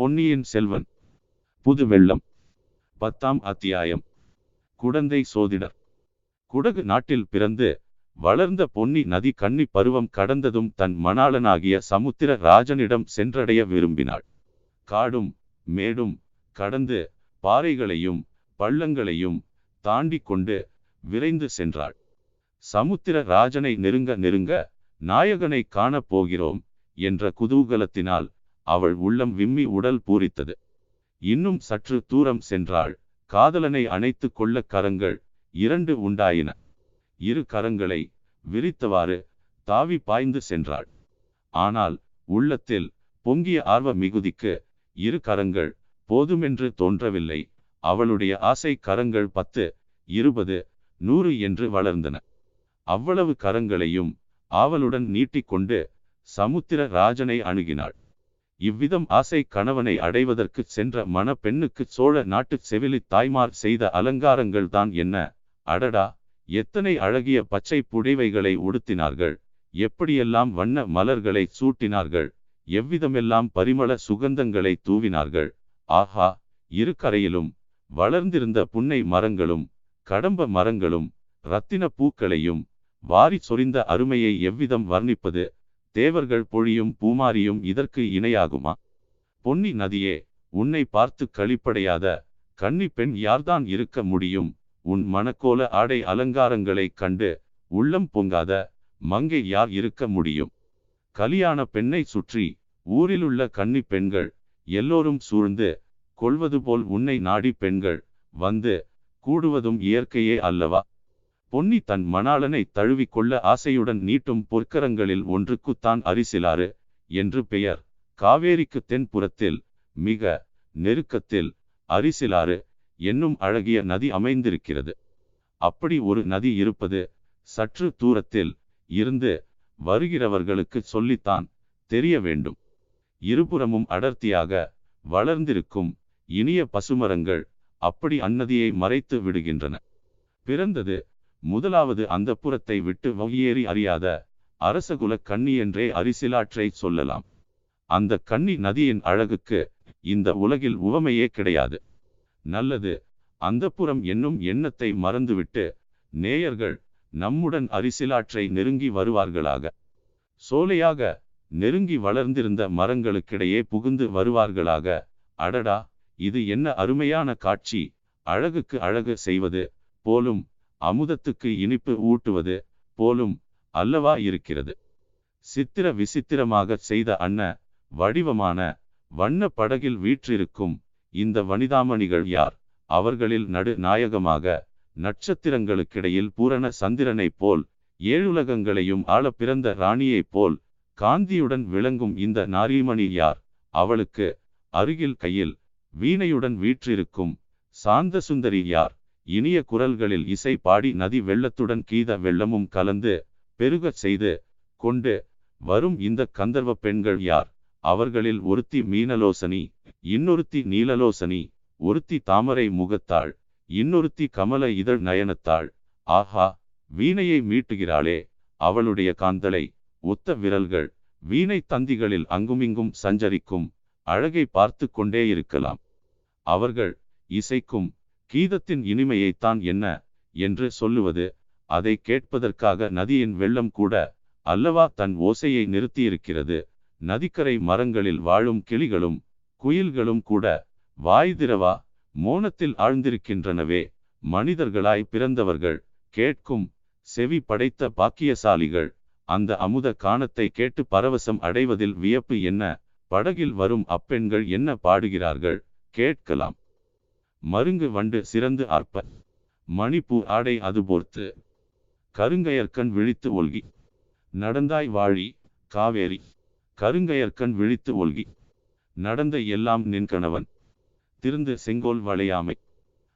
பொன்னியின் செல்வன். புது வெள்ளம். பத்தாம் அத்தியாயம். குடந்தை சோதிடர். குடகு நாட்டில் பிறந்து வளர்ந்த பொன்னி நதி கன்னி பருவம் கடந்ததும் தன் மணாளனாகிய சமுத்திர ராஜனிடம் சென்றடைய விரும்பினாள். காடும் மேடும் கடந்து பாறைகளையும் பள்ளங்களையும் தாண்டி கொண்டு விரைந்து சென்றாள். சமுத்திர ராஜனை நெருங்க நெருங்க நாயகனை காணப் போகிறோம் என்ற குதூகலத்தினால் அவள் உள்ளம் விம்மி உடல் பூரித்தது. இன்னும் சற்று தூரம் சென்றாள். காதலனை அணைத்து கொள்ள கரங்கள் இரண்டு உண்டாயின. இரு கரங்களை விரித்தவாறு தாவி பாய்ந்து சென்றாள். ஆனால் உள்ளத்தில் பொங்கிய ஆர்வ மிகுதிக்கு இரு கரங்கள் போதுமென்று தோன்றவில்லை. அவளுடைய ஆசை கரங்கள் பத்து இருபது நூறு என்று வளர்ந்தன. அவ்வளவு கரங்களையும் ஆவலுடன் நீட்டிக்கொண்டு சமுத்திர ராஜனை அணுகினாள். இவ்விதம் ஆசை கணவனை அடைவதற்கு சென்ற மணப்பெண்ணுக்கு சோழ நாட்டு செவிலி தாய்மார் செய்த அலங்காரங்கள் தான் என்ன? அடடா! எத்தனை அழகிய பச்சை புடைவைகளை உடுத்தினார்கள்? எப்படியெல்லாம் வண்ண மலர்களை சூட்டினார்கள்? எவ்விதமெல்லாம் பரிமள சுகந்தங்களை தூவினார்கள்? ஆஹா! இரு கரையிலும் வளர்ந்திருந்த புன்னை மரங்களும் கடம்ப மரங்களும் இரத்தின பூக்களையும் வாரி சொரிந்த அருமையை எவ்விதம் வர்ணிப்பது? தேவர்கள் பொழியும் பூமாரியும் இதற்கு இணையாகுமா? பொன்னி நதியே உன்னை பார்த்து கழிப்படையாத கன்னி பெண் யார்தான் இருக்க முடியும்? உன் மணக்கோல ஆடை அலங்காரங்களைக் கண்டு உள்ளம் பொங்காத மங்கை யார் இருக்க முடியும்? கலியான பெண்ணை சுற்றி ஊரிலுள்ள கன்னி பெண்கள் எல்லோரும் சூழ்ந்து கொள்வது போல் உன்னை நாடி பெண்கள் வந்து கூடுவதும் இயற்கையே அல்லவா? பொன்னி தன் மணாளனை தழுவிக்கொள்ள ஆசையுடன் நீட்டும் பொற்கரங்களில் ஒன்றுக்குத்தான் அரிசிலாறு என்று பெயர். காவேரிக்கு தென்புறத்தில் மிக நெருக்கத்தில் அரிசிலாறு என்னும் அழகிய நதி அமைந்திருக்கிறது. அப்படி ஒரு நதி இருப்பது சற்று தூரத்தில் இருந்து வருகிறவர்களுக்கு சொல்லித்தான் தெரிய வேண்டும். இருபுறமும் அடர்த்தியாக வளர்ந்திருக்கும் இனிய பசுமரங்கள் அப்படி அந்நதியை மறைத்து விடுகின்றன. பிறந்தது முதலாவது அந்த புறத்தை விட்டு வகையேறி அறியாத அரசகுல கண்ணி என்றே அரிசிலாற்றை சொல்லலாம். அந்த கன்னி நதியின் அழகுக்கு இந்த உலகில் உவமையே கிடையாது. நல்லது அந்த புறம் என்னும் எண்ணத்தை மறந்துவிட்டு நேயர்கள் நம்முடன் அரிசிலாற்றை நெருங்கி வருவார்களாக. சோலையாக நெருங்கி வளர்ந்திருந்த மரங்களுக்கிடையே புகுந்து வருவார்களாக. அடடா இது என்ன அருமையான காட்சி! அழகுக்கு அழகு செய்வது போலும் அமுதத்துக்கு இனிப்பு ஊட்டுவது போலும் அல்லவா இருக்கிறது? சித்திர விசித்திரமாக செய்த அன்ன வடிவமான வண்ண படகில் வீற்றிருக்கும் இந்த வனிதாமணிகள் யார்? அவர்களில் நடு நாயகமாக நட்சத்திரங்களுக்கிடையில் பூரண சந்திரனைப் போல் ஏழுலகங்களையும் ஆள பிறந்த ராணியைப் போல் காந்தியுடன் விளங்கும் இந்த நாரீமணி யார்? அவளுக்கு அருகில் கையில் வீணையுடன் வீற்றிருக்கும் சாந்த சுந்தரி யார்? இனிய குரல்களில் இசை பாடி நதி வெள்ளத்துடன் கீத வெள்ளமும் கலந்து பெருகச் செய்து கொண்டு வரும் இந்த கந்தர்வ பெண்கள் யார்? அவர்களில் ஒருத்தி மீனலோசனி இன்னொருத்தி நீலலோசனி ஒருத்தி தாமரை முகத்தாள் இன்னொருத்தி கமல இதழ் நயனத்தாள். ஆஹா வீணையை மீட்டுகிறாளே அவளுடைய காந்தலை ஒத்த விரல்கள் வீணை தந்திகளில் அங்குமிங்கும் சஞ்சரிக்கும் அழகை பார்த்து கொண்டே இருக்கலாம். அவர்கள் இசைக்கும் கீதத்தின் இனிமையைத்தான் என்ன என்று சொல்லுவது அதை கேட்பதற்காக நதியின் வெள்ளம் கூட அல்லவா தன் ஓசையை நிறுத்தியிருக்கிறது. நதிக்கரை மரங்களில் வாழும் கிளிகளும் குயில்களும் கூட வாய்திரவா மோனத்தில் ஆழ்ந்திருக்கின்றனவே. மனிதர்களாய் பிறந்தவர்கள் கேட்கும் செவி படைத்த பாக்கியசாலிகள் அந்த அமுத காணத்தை கேட்டு பரவசம் அடைவதில் வியப்பு என்ன? படகில் வரும் அப்பெண்கள் என்ன பாடுகிறார்கள்? கேட்கலாம். மருங்கு வண்டு சிறந்து ஆர்ப்ப. மணிப்பூ ஆடை அதுபோர்த்து கருங்கையர்கண் விழித்து ஒல்கி. நடந்தாய் வாழி காவேரி. கருங்கையர்கண் விழித்து ஒல்கி. நடந்த எல்லாம் நின் கணவன். திருந்து செங்கோல் வளையாமை.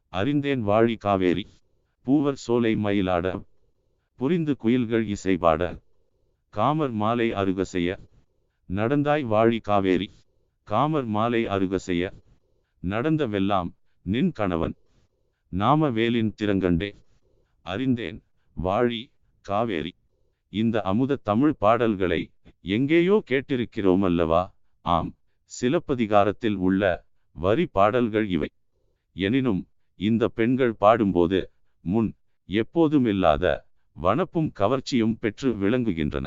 அறிந்தேன் வாழி காவேரி. பூவர் சோலை மயிலாட. புரிந்து குயில்கள் இசைபாட காமர் மாலை அருக செய்ய. நடந்தாய் வாழி காவேரி. காமர் மாலை அருக செய்ய. நடந்தவெல்லாம் நின் கணவன். நாம வேலின் திறங்கண்டே. அறிந்தேன் வாழி காவேரி. இந்த அமுத தமிழ் பாடல்களை எங்கேயோ கேட்டிருக்கிறோம் அல்லவா ஆம் சிலப்பதிகாரத்தில் உள்ள வரி பாடல்கள் இவை. எனினும் இந்த பெண்கள் பாடும்போது முன் எப்போதுமில்லாத வனப்பும் கவர்ச்சியும் பெற்று விளங்குகின்றன.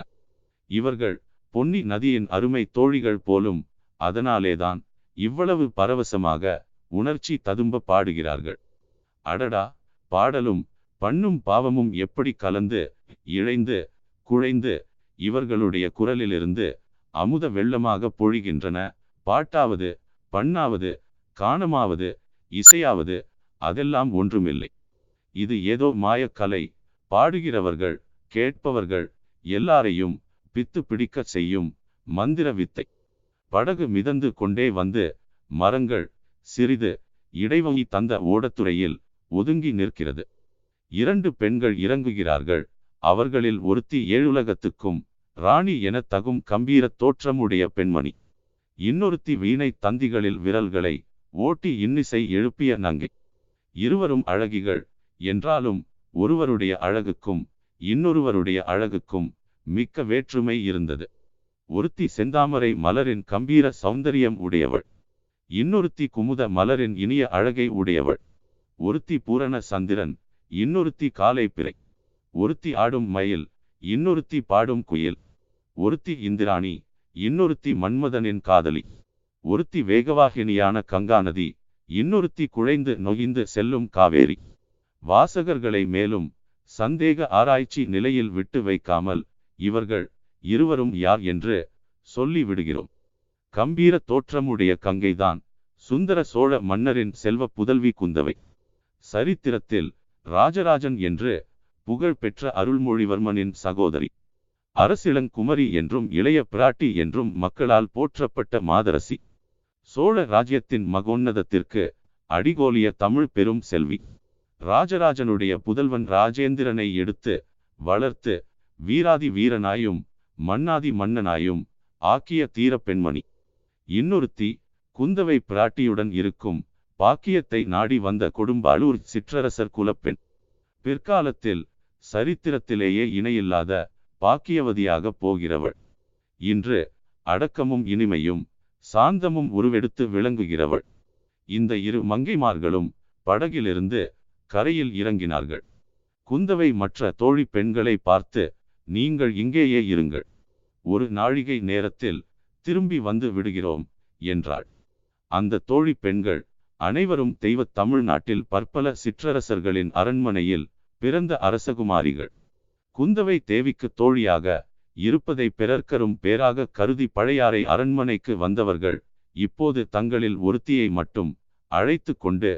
இவர்கள் பொன்னி நதியின் அருமை தோழிகள் போலும் அதனாலேதான் இவ்வளவு பரவசமாக உணர்ச்சி ததும்ப பாடுகிறார்கள். அடடா பாடலும் பண்ணும் பாவமும் எப்படி கலந்து இழைந்து குழைந்து இவர்களுடைய குரலிலிருந்து அமுத வெள்ளமாக பொழிகின்றன? பாட்டாவது பண்ணாவது காணமாவது இசையாவது அதெல்லாம் ஒன்றுமில்லை. இது ஏதோ மாயக்கலை பாடுகிறவர்கள் கேட்பவர்கள் எல்லாரையும் பித்து பிடிக்க செய்யும் மந்திர வித்தை. படகு மிதந்து கொண்டே வந்து மரங்கள் சிறிது இடைவெளி தந்த ஓடத்துறையில் ஒதுங்கி நிற்கிறது. இரண்டு பெண்கள் இறங்குகிறார்கள். அவர்களில் ஒருத்தி ஏழுலகத்துக்கும் ராணி என தகும் கம்பீர தோற்றமுடைய பெண்மணி. இன்னொருத்தி வீணை தந்திகளில் விரல்களை ஓட்டி இன்னிசை எழுப்பிய நங்கை. இருவரும் அழகிகள். என்றாலும் ஒருவருடைய அழகுக்கும் இன்னொருவருடைய அழகுக்கும் மிக்க வேற்றுமை இருந்தது. ஒருத்தி செந்தாமரை மலரின் கம்பீர சௌந்தரியம் உடையவள். இன்னொருத்தி குமுத மலரின் இனிய அழகை உடையவள். ஒருத்தி பூரண சந்திரன் இன்னொருத்தி காலை பிறை. ஒருத்தி ஆடும் மயில் இன்னொருத்தி பாடும் குயில். ஒருத்தி இந்திராணி இன்னொருத்தி மன்மதனின் காதலி. ஒருத்தி வேகவாகினியான கங்கா நதி இன்னொருத்தி குழைந்து நொகிந்து செல்லும் காவேரி. வாசகர்களை மேலும் சந்தேக ஆராய்ச்சி நிலையில் விட்டு வைக்காமல் இவர்கள் இருவரும் யார் என்று சொல்லி விடுகிறோம் கம்பீர தோற்றமுடைய கங்கைதான் சுந்தர சோழ மன்னரின் செல்வ புதல்வி குந்தவை. சரித்திரத்தில் ராஜராஜன் என்று புகழ் பெற்ற அருள்மொழிவர்மனின் சகோதரி. அரசிளங்குமரி என்றும் இளைய பிராட்டி என்றும் மக்களால் போற்றப்பட்ட மாதரசி. சோழ ராஜ்யத்தின் மகோன்னதத்திற்கு அடிகோலிய தமிழ் பெரும் செல்வி. ராஜராஜனுடைய புதல்வன் ராஜேந்திரனை எடுத்து வளர்த்து வீராதி வீரனாயும் மன்னாதி மன்னனாயும் ஆக்கிய தீர பெண்மணி. இன்னொருத்தி குந்தவை பிராட்டியுடன் இருக்கும் பாக்கியத்தை நாடி வந்த கொடும்பாளூர் சிற்றரசர் குலப்பெண். பிற்காலத்தில் சரித்திரத்திலேயே இணையில்லாத பாக்கியவதியாக போகிறவள். இன்று அடக்கமும் இனிமையும் சாந்தமும் உருவெடுத்து விளங்குகிறவள். இந்த இரு மங்கைமார்களும் படகிலிருந்து கரையில் இறங்கினார்கள். குந்தவை மற்ற தோழி பெண்களை பார்த்து நீங்கள் இங்கேயே இருங்கள். ஒரு நாழிகை நேரத்தில் திரும்பி வந்து விடுகிறோம் என்றாள். அந்த தோழி பெண்கள் அனைவரும் தெய்வ தமிழ்நாட்டில் பற்பல சிற்றரசர்களின் அரண்மனையில் பிறந்த அரசகுமாரிகள். குந்தவை தேவிக்கு தோழியாக இருப்பதை பிறர்க்கரும் பேராக கருதி பழையாறை அரண்மனைக்கு வந்தவர்கள் இப்போது தங்களில் ஒருத்தியை மட்டும் அழைத்து கொண்டு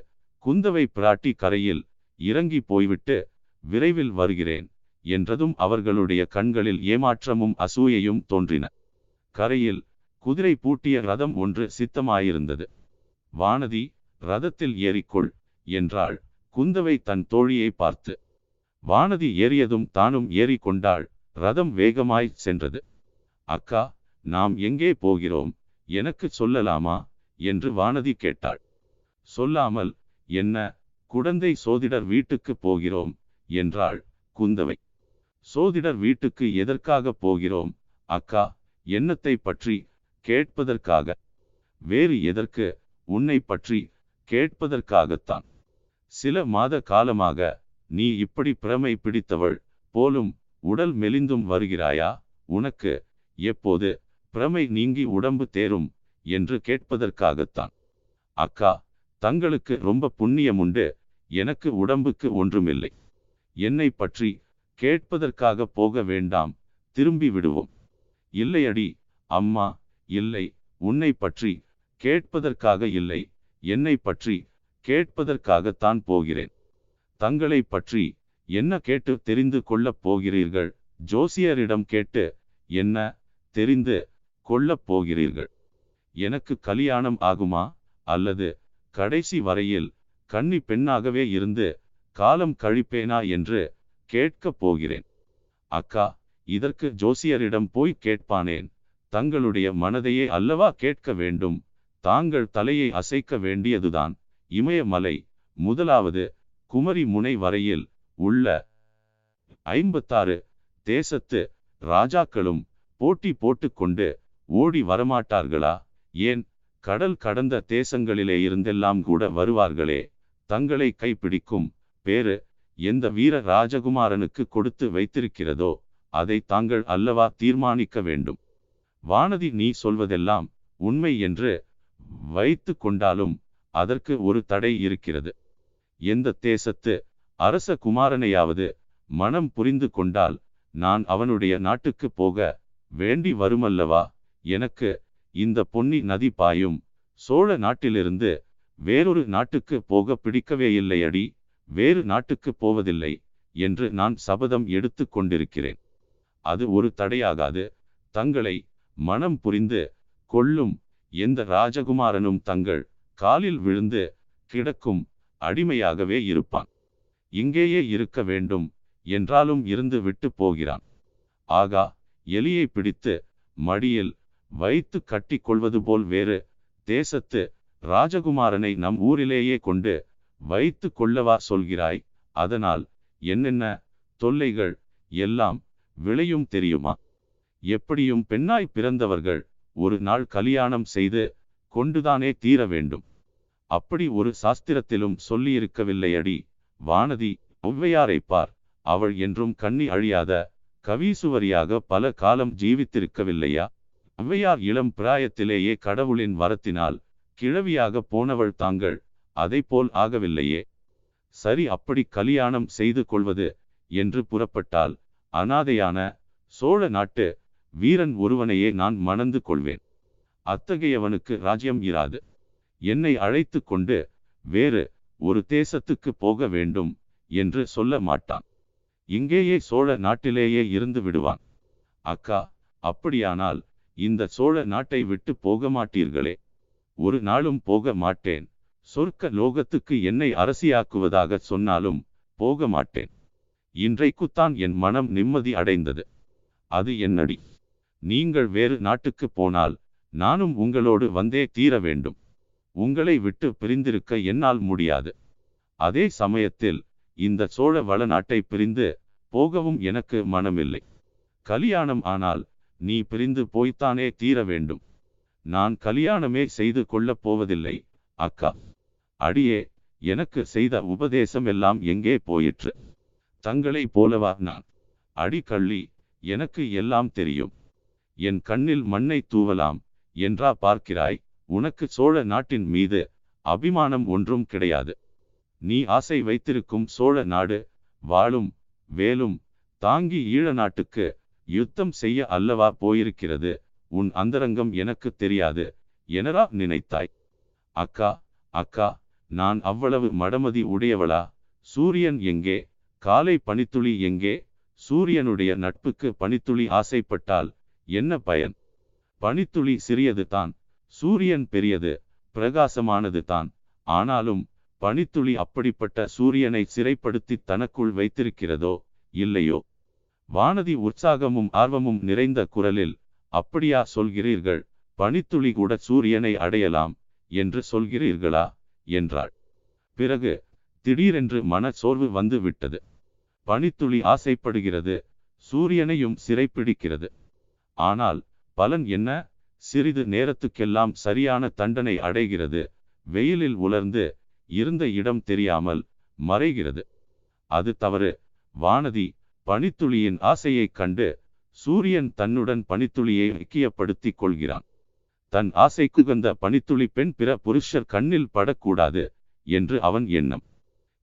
குந்தவை பிராட்டி கரையில் இறங்கி போய்விட்டு விரைவில் வருகிறேன் என்றதும் அவர்களுடைய கண்களில் ஏமாற்றமும் அசூயையும் தோன்றின. கரையில் குதிரை பூட்டிய ரதம் ஒன்று சித்தமாயிருந்தது. வானதி ரதத்தில் ஏறிக்கொள் என்றாள். குந்தவை தன் தோழியை பார்த்து வானதி ஏறியதும் தானும் ஏறிக்கொண்டாள் ரதம் வேகமாய் சென்றது. அக்கா நாம் எங்கே போகிறோம்? எனக்கு சொல்லலாமா? என்று வானதி கேட்டாள். சொல்லாமல் என்ன குடந்தை சோதிடர் வீட்டுக்கு போகிறோம் என்றாள் குந்தவை. சோதிடர் வீட்டுக்கு எதற்காக போகிறோம்? அக்கா என்னத்தை பற்றி கேட்பதற்காக வேறு எதற்கு உன்னை பற்றி கேட்பதற்காகத்தான். சில மாத காலமாக நீ இப்படி பிரமை பிடித்தவள் போலும் உடல் மெலிந்தும் வருகிறாயா? உனக்கு எப்போது பிரமை நீங்கி உடம்பு தேரும் என்று கேட்பதற்காகத்தான். அக்கா தங்களுக்கு ரொம்ப புண்ணியம் உண்டு எனக்கு உடம்புக்கு ஒன்றுமில்லை. என்னை பற்றி கேட்பதற்காக போக வேண்டாம் திரும்பி விடுவோம். இல்லையடி அம்மா இல்லை உன்னை பற்றி கேட்பதற்காக இல்லை என்னை பற்றி கேட்பதற்காகத்தான் போகிறேன். தங்களை பற்றி என்ன கேட்டு தெரிந்து கொள்ளப் போகிறீர்கள்? ஜோசியரிடம் கேட்டு என்ன தெரிந்து கொள்ளப் போகிறீர்கள்? எனக்கு கல்யாணம் ஆகுமா? அல்லது கடைசி வரையில் கன்னி பெண்ணாகவே இருந்து காலம் கழிப்பேனா என்று கேட்கப் போகிறேன். அக்கா இதற்கு ஜோசியரிடம் போய் கேட்பானேன்? தங்களுடைய மனதையே அல்லவா கேட்க வேண்டும். தாங்கள் தலையை அசைக்க வேண்டியதுதான். இமயமலை முதலாவது குமரி முனை வரையில் உள்ள ஐம்பத்தாறு தேசத்து ராஜாக்களும் போட்டி போட்டுக்கொண்டு ஓடி வரமாட்டார்களா? ஏன்? கடல் கடந்த தேசங்களிலே இருந்தெல்லாம் கூட வருவார்களே. தங்களை கைப்பிடிக்கும் பேரு எந்த வீர ராஜகுமாரனுக்கு கொடுத்து வைத்திருக்கிறதோ அதை தாங்கள் அல்லவா தீர்மானிக்க வேண்டும். வானதி நீ சொல்வதெல்லாம் உண்மை என்று வைத்து கொண்டாலும் அதற்கு ஒரு தடை இருக்கிறது. எந்த தேசத்து அரச குமாரனையாவது மனம் புரிந்து கொண்டால் நான் அவனுடைய நாட்டுக்கு போக வேண்டி வருமல்லவா? எனக்கு இந்த பொன்னி நதி பாயும் சோழ நாட்டிலிருந்து வேறொரு நாட்டுக்கு போக பிடிக்கவே இல்லையடி வேறு நாட்டுக்கு போவதில்லை என்று நான் சபதம் எடுத்து கொண்டிருக்கிறேன். அது ஒரு தடையாகாது. தங்களை மனம் புரிந்து கொள்ளும் எந்த ராஜகுமாரனும் தங்கள் காலில் விழுந்து கிடக்கும் அடிமையாகவே இருப்பான். இங்கேயே இருக்க வேண்டும் என்றாலும் இருந்து விட்டு போகிறான். ஆகா எலியை பிடித்து மடியில் வைத்து கட்டி கொள்வது போல் வேறு தேசத்து ராஜகுமாரனை நம் ஊரிலேயே கொண்டு வைத்து கொள்ளவா சொல்கிறாய்? அதனால் என்னென்ன தொல்லைகள் எல்லாம் விளையும் தெரியுமா? எப்படியும் பெண்ணாய் பிறந்தவர்கள் ஒரு நாள் கல்யாணம் செய்து கொண்டுதானே தீர வேண்டும். அப்படி ஒரு சாஸ்திரத்திலும் சொல்லியிருக்கவில்லையடி. வானதி ஒவ்வையாரை பார் அவள் என்றும் கண்ணி அழியாத கவீசுவரியாக பல காலம் ஜீவித்திருக்கவில்லையா? ஒவ்வையார் இளம் பிராயத்திலேயே கடவுளின் வரத்தினால் கிழவியாக போனவள் தாங்கள் போல் ஆகவில்லையே. சரி அப்படி கல்யாணம் செய்து கொள்வது என்று புறப்பட்டால் அனாதையான சோழ நாட்டு வீரன் ஒருவனையே நான் மணந்து கொள்வேன். அத்தகையவனுக்கு ராஜ்யம் இராது. என்னை அழைத்து கொண்டு வேறு ஒரு தேசத்துக்கு போக வேண்டும் என்று சொல்ல மாட்டான். இங்கேயே சோழ நாட்டிலேயே இருந்து விடுவான். அக்கா அப்படியானால் இந்த சோழ நாட்டை விட்டு போக மாட்டீர்களே. ஒரு நாளும் போக மாட்டேன். சொர்க்க லோகத்துக்கு என்னை அரசியாக்குவதாக சொன்னாலும் போக மாட்டேன். இன்றைக்குத்தான் என் மனம் நிம்மதி அடைந்தது. அது என்னடி? நீங்கள் வேறு நாட்டுக்கு போனால் நானும் உங்களோடு வந்தே தீர வேண்டும். உங்களை விட்டு பிரிந்திருக்க என்னால் முடியாது. அதே சமயத்தில் இந்த சோழ வள நாட்டை பிரிந்து போகவும் எனக்கு மனமில்லை. கல்யாணம் ஆனால் நீ பிரிந்து போய்த்தானே தீர வேண்டும். நான் கல்யாணமே செய்து கொள்ளப் போவதில்லை அக்கா. அடியே எனக்கு செய்த உபதேசம் எல்லாம் எங்கே போயிற்று? தங்களை போலவா நான்? அடி கள்ளி எனக்கு எல்லாம் தெரியும். என் கண்ணில் மண்ணை தூவலாம் என்றா பார்க்கிறாய் உனக்கு சோழ நாட்டின் மீது அபிமானம் ஒன்றும் கிடையாது. நீ ஆசை வைத்திருக்கும் சோழ நாடு வாழும் வேலும் தாங்கி ஈழ நாட்டுக்கு யுத்தம் செய்ய அல்லவா போயிருக்கிறது உன் அந்தரங்கம் எனக்கு தெரியாது எனரா நினைத்தாய். அக்கா அக்கா நான் அவ்வளவு மடமதி உடையவளா? சூரியன் எங்கே? காலை பனித்துளி எங்கே? சூரியனுடைய நட்புக்கு பனித்துளி ஆசைப்பட்டால் என்ன பயன்? பனித்துளி சிறியது தான் சூரியன் பெரியது பிரகாசமானது தான். ஆனாலும் பனித்துளி அப்படிப்பட்ட சூரியனை சிறைப்படுத்தி தனக்குள் வைத்திருக்கிறதோ இல்லையோ? வானதி உற்சாகமும் ஆர்வமும் நிறைந்த குரலில் அப்படியா சொல்கிறீர்கள் பனித்துளி கூட சூரியனை அடையலாம் என்று சொல்கிறீர்களா? என்றாள். பிறகு திடீரென்று மன சோர்வு வந்து விட்டது. பனித்துளி ஆசைப்படுகிறது சூரியனையும் சிறைப்பிடிக்கிறது. ஆனால் பலன் என்ன? சிறிது நேரத்துக்கெல்லாம் சரியான தண்டனை அடைகிறது. வெயிலில் உலர்ந்து இருந்த இடம் தெரியாமல் மறைகிறது. அது தவறு. வானதி பனித்துளியின் ஆசையைக் கண்டு சூரியன் தன்னுடன் பனித்துளியை ஐக்கியப்படுத்திக் கொள்கிறான். தன் ஆசைக்குகந்த பனித்துளி பெண் பிற புருஷர் கண்ணில் படக்கூடாது என்று அவன் எண்ணம்.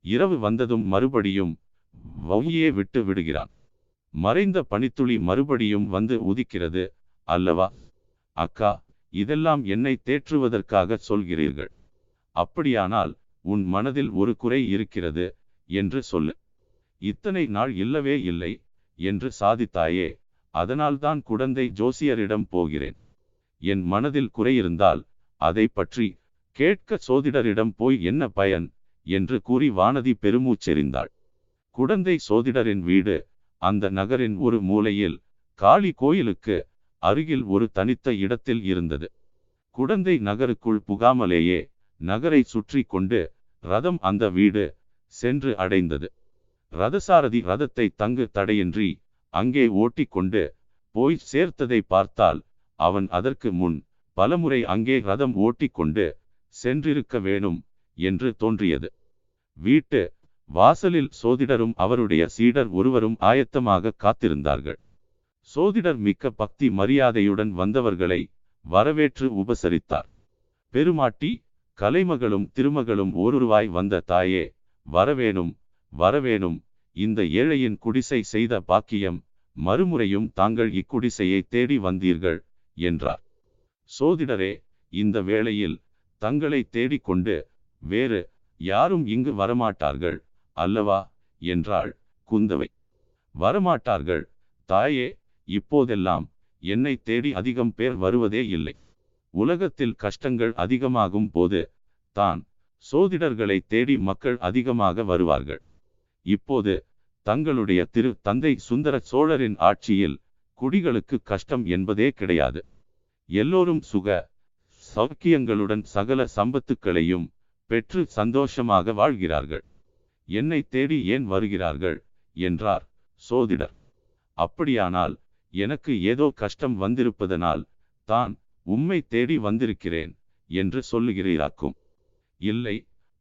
இரவு வந்ததும் மறுபடியும் வவுயே விட்டு விடுகிறான். மறைந்த பனித்துளி மறுபடியும் வந்து உதிக்கிறது அல்லவா? அக்கா இதெல்லாம் என்னை தேற்றுவதற்காக சொல்கிறீர்கள். அப்படியானால் உன் மனதில் ஒரு குறை இருக்கிறது என்று சொல்லு. இத்தனை நாள் இல்லவே இல்லை என்று சாதித்தாயே அதனால்தான் குடந்தை ஜோசியரிடம் போகிறேன். என் மனதில் குறையிருந்தால் அதை பற்றி கேட்க சோதிடரிடம் போய் என்ன பயன்? என்று கூறி வானதி பெருமூச்செறிந்தாள். குடந்தை சோதிடரின் வீடு அந்த நகரின் ஒரு மூலையில் காளி கோயிலுக்கு அருகில் ஒரு தனித்த இடத்தில் இருந்தது. குடந்தை நகருக்குள் புகாமலேயே நகரை சுற்றி கொண்டு ரதம் அந்த வீடு சென்று அடைந்தது. ரதசாரதி ரதத்தை தங்கு தடையின்றி அங்கே ஓட்டிக்கொண்டு போய் சேர்த்ததை பார்த்தால் அவன் அதற்கு முன் பலமுறை அங்கே ரதம் ஓட்டிக்கொண்டு சென்றிருக்க வேணும் என்று தோன்றியது. வீட்டு வாசலில் சோதிடரும் அவருடைய சீடர் ஒருவரும் ஆயத்தமாக காத்திருந்தார்கள். சோதிடர் மிக்க பக்தி மரியாதையுடன் வந்தவர்களை வரவேற்று உபசரித்தார். பெருமாட்டி கலைமகளும் திருமகளும் ஓருருவாய் வந்த தாயே வரவேணும் வரவேணும் இந்த ஏழையின் குடிசை செய்த பாக்கியம் மறுமுறையும் தாங்கள் இக்குடிசையை தேடி வந்தீர்கள் என்றார். சோதிடரே இந்த வேளையில் தங்களை தேடிக்கொண்டு வேறு யாரும் இங்கு வரமாட்டார்கள். அல்லவா? என்றாள் குந்தவை. வரமாட்டார்கள். தாயே இப்போதெல்லாம் என்னை தேடி அதிகம் பேர் வருவதே இல்லை. உலகத்தில் கஷ்டங்கள் அதிகமாகும் போது தான் சோதிடர்களை தேடி மக்கள் அதிகமாக வருவார்கள். இப்போது தங்களுடைய திரு தந்தை சுந்தர சோழரின் ஆட்சியில் குடிகளுக்கு கஷ்டம் என்பதே கிடையாது. எல்லோரும் சுக சௌக்கியங்களுடன் சகல சம்பத்துக்களையும் பெற்று சந்தோஷமாக வாழ்கிறார்கள். என்னை தேடி ஏன் வருகிறார்கள்? என்றார் சோதிடர். அப்படியானால் எனக்கு ஏதோ கஷ்டம் வந்திருப்பதனால் தான் உம்மை தேடி வந்திருக்கிறேன் என்று சொல்லுகிறீராக்கும். இல்லை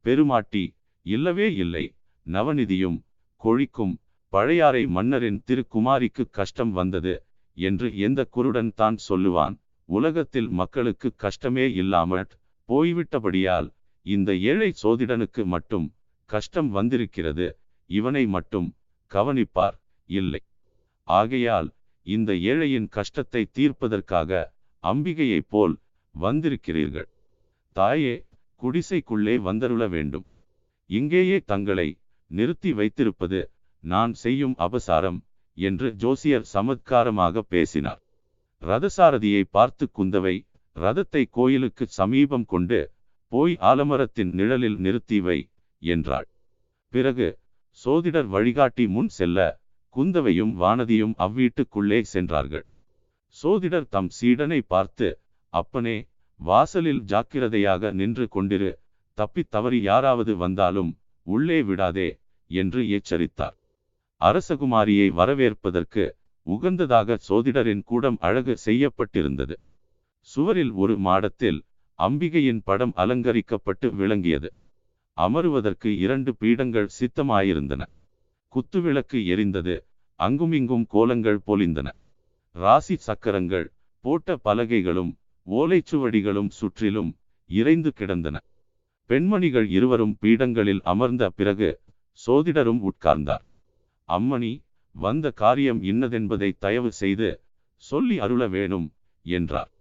பெருமாட்டி இல்லவே இல்லை. நவநிதியும் கொழிக்கும் பழையாறை மன்னரின் திருக்குமாரிக்கு கஷ்டம் வந்தது என்று எந்த குருடன் தான் சொல்லுவான். உலகத்தில் மக்களுக்கு கஷ்டமே இல்லாமல் போய்விட்டபடியால் இந்த ஏழை சோதிடனுக்கு மட்டும் கஷ்டம் வந்திருக்கிறது இவனை மட்டும் கவனிப்பார் இல்லை. ஆகையால் இந்த ஏழையின் கஷ்டத்தை தீர்ப்பதற்காக அம்பிகையைப் போல் வந்திருக்கிறீர்கள். தாயே குடிசைக்குள்ளே வந்தருள வேண்டும். இங்கேயே தங்களை நிறுத்தி வைத்திருப்பது நான் செய்யும் அபசாரம் என்று ஜோசியர் சமத்காரமாக பேசினார். ரதசாரதியை பார்த்து குந்தவை ரதத்தை கோயிலுக்கு சமீபம் கொண்டு போய் ஆலமரத்தின் நிழலில் நிறுத்தி வை என்றாள். பிறகு சோதிடர் வழிகாட்டி முன் செல்ல குந்தவையும் வானதியும் அவ்வீட்டுக்குள்ளே சென்றார்கள். சோதிடர் தம் சீடனை பார்த்து அப்பனே வாசலில் ஜாக்கிரதையாக நின்று கொண்டிரு. தப்பித் தவறி யாராவது வந்தாலும் உள்ளே விடாதே என்று எச்சரித்தார். அரசகுமாரியை வரவேற்பதற்கு உகந்ததாக சோதிடரின் கூடம் அழகு செய்யப்பட்டிருந்தது. சுவரில் ஒரு மாடத்தில் அம்பிகையின் படம் அலங்கரிக்கப்பட்டு விளங்கியது. அமருவதற்கு இரண்டு பீடங்கள் சித்தமாயிருந்தன. குத்துவிளக்கு எரிந்தது அங்குமிங்கும் கோலங்கள் பொலிந்தன. ராசி சக்கரங்கள் போட்ட பலகைகளும் ஓலைச்சுவடிகளும் சுற்றிலும் இறைந்து கிடந்தன. பெண்மணிகள் இருவரும் பீடங்களில் அமர்ந்த பிறகு சோதிடரும் உட்கார்ந்தார். அம்மணி வந்த காரியம் இன்னதென்பதை தயவு செய்து சொல்லி அருள வேணும் என்றார்.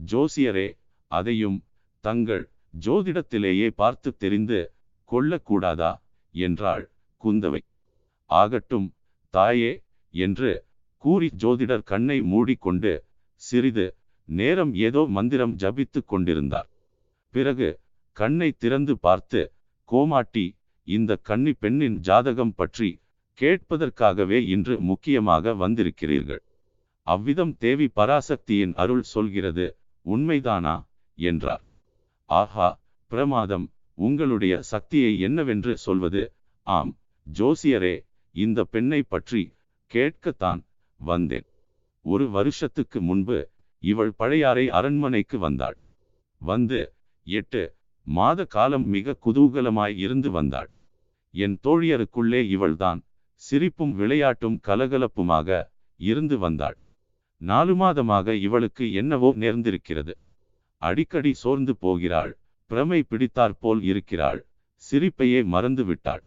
ஜோசியரே அதையும் தங்கள் ஜோதிடத்திலேயே பார்த்து தெரிந்து கொள்ளக்கூடாதா? என்றாள் குந்தவை. ஆகட்டும் தாயே என்று கூறி ஜோதிடர் கண்ணை மூடிக்கொண்டு சிறிது நேரம் ஏதோ மந்திரம் ஜபித்து கொண்டிருந்தார். பிறகு கண்ணை திறந்து பார்த்து கோமாட்டி இந்த கன்னி பெண்ணின் ஜாதகம் பற்றி கேட்பதற்காகவே இன்று முக்கியமாக வந்திருக்கிறீர்கள். அவ்விதம் தேவி பராசக்தியின் அருள் சொல்கிறது உண்மைதானா? என்றார். ஆஹா பிரமாதம். உங்களுடைய சக்தியை என்னவென்று சொல்வது? ஆம் ஜோசியரே இந்த பெண்ணை பற்றி கேட்கத்தான் வந்தேன். ஒரு வருஷத்துக்கு முன்பு இவள் பழையாறை அரண்மனைக்கு வந்தாள். வந்து எட்டு மாத காலம் மிக குதூகலமாய் இருந்து வந்தாள். என் தோழியருக்குள்ளே இவள்தான் சிரிப்பும் விளையாட்டும் கலகலப்புமாக இருந்து வந்தாள். நாலு மாதமாக இவளுக்கு என்னவோ நேர்ந்திருக்கிறது. அடிக்கடி சோர்ந்து போகிறாள். பிரமை பிடித்தாற்போல் இருக்கிறாள். சிரிப்பையே மறந்து விட்டாள்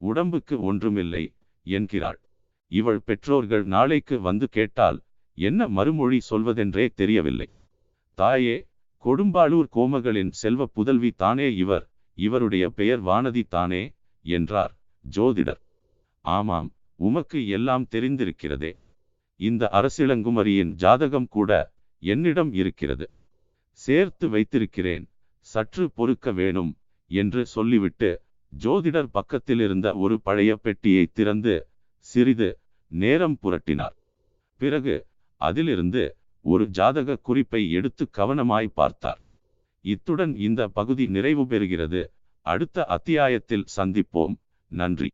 உடம்புக்கு ஒன்றுமில்லை என்கிறாள். இவள் பெற்றோர்கள் நாளைக்கு வந்து கேட்டால் என்ன மறுமொழி சொல்வதென்றே தெரியவில்லை. தாயே கொடும்பாளூர் கோமகளின் செல்வ புதல்வி தானே இவர். இவருடைய பெயர் வானதி தானே என்றார் ஜோதிடர். ஆமாம் உமக்கு எல்லாம் தெரிந்திருக்கிறதே. இந்த அரசிளங்குமரியின் ஜாதகம் கூட என்னிடம் இருக்கிறது. சேர்த்து வைத்திருக்கிறேன் சற்று பொறுக்க வேணும் என்று சொல்லிவிட்டு ஜோதிடர் பக்கத்தில் இருந்த ஒரு பழைய பெட்டியை திறந்து சிறிது நேரம் புரட்டினார். பிறகு அதிலிருந்து ஒரு ஜாதக குறிப்பை எடுத்து கவனமாய் பார்த்தார். இத்துடன் இந்த பகுதி நிறைவு பெறுகிறது. அடுத்த அத்தியாயத்தில் சந்திப்போம். நன்றி.